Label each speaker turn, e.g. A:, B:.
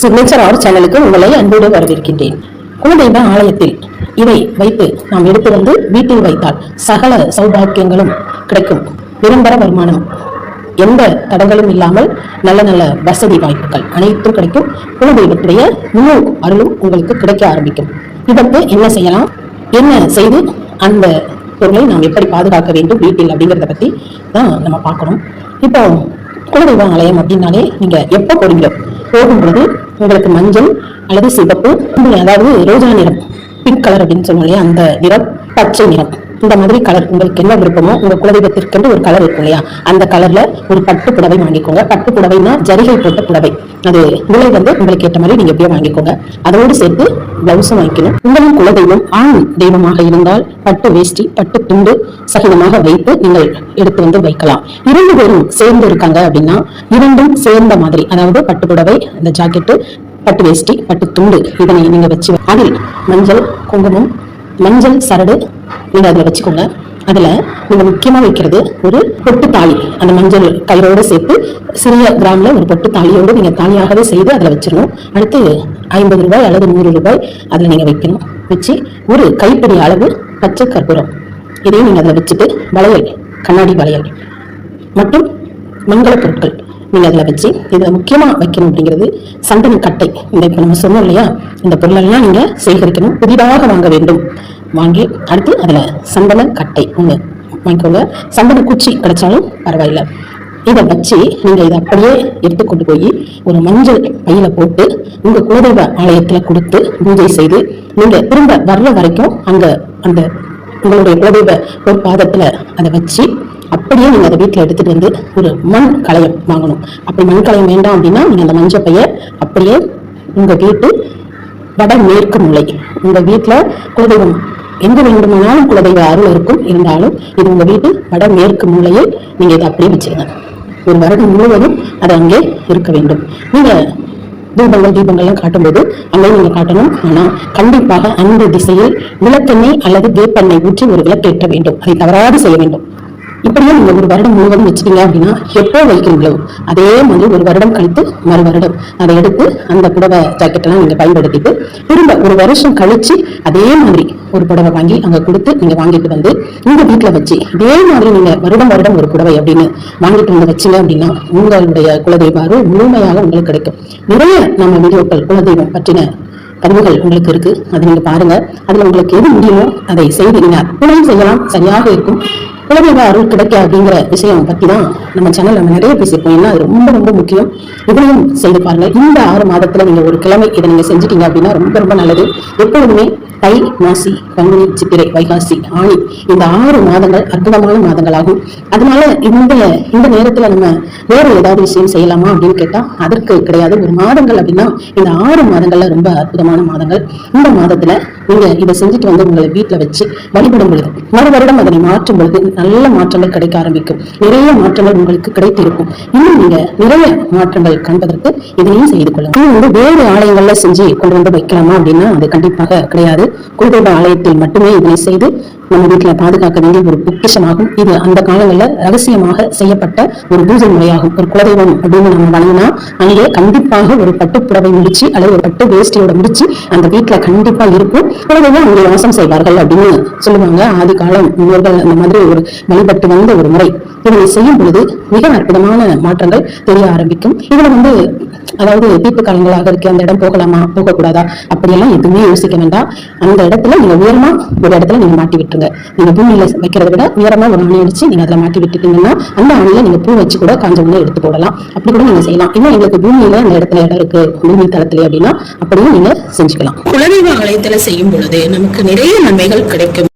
A: Signature R சேனலுக்கு உங்களை அன்போடு வரவேற்கின்றேன். குலதெய்வ ஆலயத்தில் இதை வைத்து நாம் எடுத்து வந்து வீட்டில் வைத்தால் சகல சௌபாக்கியங்களும் கிடைக்கும். நிரந்தர வருமானம் எந்த தடங்களும் இல்லாமல் நல்ல நல்ல வசதி வாய்ப்புகள் அனைத்தும் கிடைக்கும். குலதெய்வத்துடைய முழு அருளும் உங்களுக்கு கிடைக்க ஆரம்பிக்கும். இதற்கு என்ன செய்யலாம்? என்ன செய்து அந்த பொருளை நாம் எப்படி பாதுகாக்க வேண்டும் வீட்டில் அப்படிங்கிறத பத்தி தான் நம்ம பார்க்கணும். இப்போ குலதெய்வ ஆலயம் அப்படின்னாலே நீங்க எப்ப போறீங்களோ? போகும்பொழுது உங்களுக்கு மஞ்சள் அல்லது சிவப்பு அதாவது ரோஜா நிறம் பிங்க் கலர் அப்படின்னு சொல்லுவோம் இல்லையா? அந்த நிறம் பச்சை நிறம். இந்த மாதிரி கலர் உங்களுக்கு என்ன விருப்பமோ உங்க குலதெய்வத்திற்கென்று ஒரு கலர் இருக்கும் இல்லையா? அந்த கலர்ல ஒரு பட்டு புடவை வாங்கிக்கோங்க. பட்டு புடவைனா ஜரிகை போட்ட புடவை. அது விலை வந்து உங்களுக்கு ஏற்ற மாதிரி நீங்க எப்படியோ வாங்கிக்கோங்க. அதோடு சேர்த்து பிளவுஸும் வாங்கிக்கணும். உங்களின் குலதெய்வம் ஆண் தெய்வமாக இருந்தால் பட்டு வேஷ்டி பட்டு துண்டு சகிதமாக வைத்து நீங்கள் எடுத்து வந்து வைக்கலாம். இரண்டு பேரும் சேர்ந்து இருக்காங்க அப்படின்னா இரண்டும் சேர்ந்த மாதிரி அதாவது பட்டு புடவை அந்த ஜாக்கெட்டு பட்டு வேஷ்டி பட்டு துண்டு இதனை நீங்க வச்சு அதில் மஞ்சள் குங்குமம் மஞ்சள் சரடு நீங்கள் அதில் வச்சுக்கோங்க. அதில் நீங்கள் முக்கியமாக வைக்கிறது ஒரு பொட்டு தாலி. அந்த மஞ்சள் கயிறோடு சேர்த்து சிறிய கிராமில் ஒரு பொட்டு தாலியோடு நீங்கள் தாலியாகவே செய்து அதில் வச்சிடணும். அடுத்து ஐம்பது ரூபாய் அல்லது நூறு ரூபாய் அதில் நீங்கள் வைக்கணும். வச்சு ஒரு கைப்பிடி அளவு பச்சை கற்பூரம். இதையும் நீங்கள் அதில் வச்சுட்டு வளையல் கண்ணாடி வளையல். மற்றும் மங்கள பொருட்கள். நீங்க வச்சு இதை முக்கியமாக வைக்கணும் அப்படிங்கிறது சந்தன கட்டை. இந்த இப்போ நம்ம சொன்னோம் இல்லையா? இந்த பொருளெல்லாம் நீங்கள் சேகரிக்கணும் புதிதாக வாங்க வேண்டும். வாங்கி அடுத்து அதில் சந்தன கட்டை. ஒன்று வாங்கிக்கோங்க. சந்தன குச்சி கிடைச்சாலும் பரவாயில்ல. இதை வச்சு நீங்க இதை அப்படியே எடுத்து கொண்டு போய் ஒரு மஞ்சள் பையில போட்டு உங்க குலதெய்வ ஆலயத்துல கொடுத்து பூஜை செய்து நீங்க திரும்ப வர்ற வரைக்கும் அங்க அந்த உங்களுடைய குலதெய்வ ஒரு பாதத்துல அதை வச்சு அப்படியே நீங்கள் அதை வீட்டில் எடுத்துகிட்டு வந்து ஒரு மண் களையம் வாங்கணும். அப்படி மண் களையம் வேண்டாம் அப்படின்னா நீங்கள் அந்த மஞ்சள் பைய அப்படியே உங்கள் வீட்டு வடமேற்கு மூலை. உங்கள் வீட்டில் குலதெய்வம் எங்க வேண்டுமானாலும் குலதெய்வ அருள் இருக்கும். இருந்தாலும் இது உங்கள் வீட்டு வடமேற்கு மூலையில் நீங்கள் இதை அப்படியே வச்சுருங்க. ஒரு வருடம் முழுவதும் அது அங்கே இருக்க வேண்டும். நீங்கள் தீபங்கள் தீபங்கள்லாம் காட்டும்போது அங்கே நீங்கள் காட்டணும். ஆனால் கண்டிப்பாக அந்த திசையில் விளக்கெண்ணெய் அல்லது வேப்பெண்ணெய் ஊற்றி ஒரு விளக்கேற்ற வேண்டும். அதை தவறாது செய்ய வேண்டும். இப்படியே நீங்க ஒரு வருடம் முழுவதும் வச்சுட்டீங்க அப்படின்னா எப்போ வைக்கிறீங்களோ அதே மாதிரி ஒரு வருடம் கழித்து மறு வருடம் அதை எடுத்து அந்த புடவை ஜாக்கெட் எல்லாம் நீங்க பயன்படுத்திட்டு திரும்ப ஒரு வருஷம் கழிச்சு அதே மாதிரி ஒரு புடவை வாங்கி அங்க கொடுத்து நீங்க வாங்கிட்டு வந்து உங்க வீட்டுல வச்சு இதே மாதிரி நீங்க வருடம் வருடம் ஒரு புடவை அப்படின்னு வாங்கிட்டு வந்து வச்சீங்க அப்படின்னா உங்களுடைய குலதெய்வ அருள் முழுமையாக உங்களுக்கு கிடைக்கும். நிறைய நம்ம வீடியோக்கள் குலதெய்வம் பற்றின பதிவுகள் உங்களுக்கு இருக்கு. அதை நீங்க பாருங்க. அதுல உங்களுக்கு எது முடியுமோ அதை செய்து நீங்க அற்புதம் செய்யலாம். சரியாக இருக்கும். குலதெய்வ அருள் கிடைக்க அப்படிங்கிற விஷயம் பத்தி தான் நம்ம சேனல் நம்ம நிறைய பேசியிருப்போம் ஏன்னா அது ரொம்ப ரொம்ப முக்கியம். இதையும் செய்து பாருங்க. இந்த ஆறு மாதத்துல நீங்க ஒரு கிழமை இதை நீங்க செஞ்சுட்டீங்க அப்படின்னா ரொம்ப ரொம்ப நல்லது. எப்பொழுதுமே தை மாசி பங்குனி சித்திரை வைகாசி ஆணி இந்த ஆறு மாதங்கள் அற்புதமான மாதங்களாகும். அதனால இந்த இந்த நேரத்துல நம்ம வேற ஏதாவது விஷயம் செய்யலாமா அப்படின்னு கேட்டா அதற்கு கிடையாது. ஒரு மாதங்கள் அப்படின்னா இந்த ஆறு மாதங்கள்ல ரொம்ப அற்புதமான மாதங்கள். இந்த மாதத்துல நீங்க இதை செஞ்சுட்டு வந்து உங்களை வீட்டுல வச்சு வழிபடும் பொழுது மறு வருடம் அதனை மாற்றும் பொழுது நல்ல மாற்றங்கள் கிடைக்க ஆரம்பிக்கும். நிறைய மாற்றங்கள் உங்களுக்கு கிடைத்திருக்கும். இன்னும் நீங்க நிறைய மாற்றங்கள் காண்பதற்கு இதையும் செய்து கொள்ளலாம் இது வந்து வேறு ஆலயங்கள்ல செஞ்சு கொண்டு வந்து வைக்கலாமா அப்படின்னா அது கண்டிப்பாக கிடையாது. குலதெய்வ ஆலயத்தில் மட்டுமே இதனை செய்து நம்ம வீட்டுல பாதுகாக்க வேண்டிய ஒரு பொக்கிஷமாகும். இது அந்த காலங்கள்ல ரகசியமாக செய்யப்பட்ட ஒரு பூஜை முறையாகும். ஒரு குலதெய்வம் அப்படின்னு நம்ம வழங்கினா அங்கே கண்டிப்பாக ஒரு பட்டுப்புடவை முடிச்சு அல்லது ஒரு பட்டு வேஷ்டியோட முடிச்சு அந்த வீட்டுல கண்டிப்பா இருக்கும். குலதெய்வம் அங்கே வாசம் செய்வார்கள் அப்படின்னு சொல்லுவாங்க. ஆதி காலம் முன்னோர்கள் அந்த மாதிரி ஒரு வழிபட்டு வந்த ஒரு முறை. இதனை செய்யும் பொழுது மிக அற்புதமான மாற்றங்கள் தெரிய ஆரம்பிக்கும். இதுல வந்து அதாவது தீர்ப்பு காலங்களாக இருக்கு அந்த இடம் போகலாமா போகக்கூடாதா? அப்படியெல்லாம் எதுவுமே யோசிக்க வேண்டாம். அந்த இடத்துல நீங்க உயரமா ஒரு இடத்துல நீங்க மாட்டி விட்டுருங்க. நீங்க பூமியில வைக்கிறத விட உயரமா ஒரு அணி அடிச்சு நீங்க அதுல மாட்டி விட்டுட்டீங்கன்னா அந்த அணில நீங்க பூ வச்சு கூட காஞ்ச உடனே எடுத்து போடலாம். அப்படி கூட நீங்க செய்யலாம். இன்னும் எங்களுக்கு பூமியில அந்த இடத்துல இடம் இருக்கு பூமி தளத்துல அப்படின்னா அப்படியும் நீங்க செஞ்சுக்கலாம்.
B: குலதெய்வ ஆலயத்துல செய்யும் பொழுது நமக்கு நிறைய நன்மைகள் கிடைக்கும்.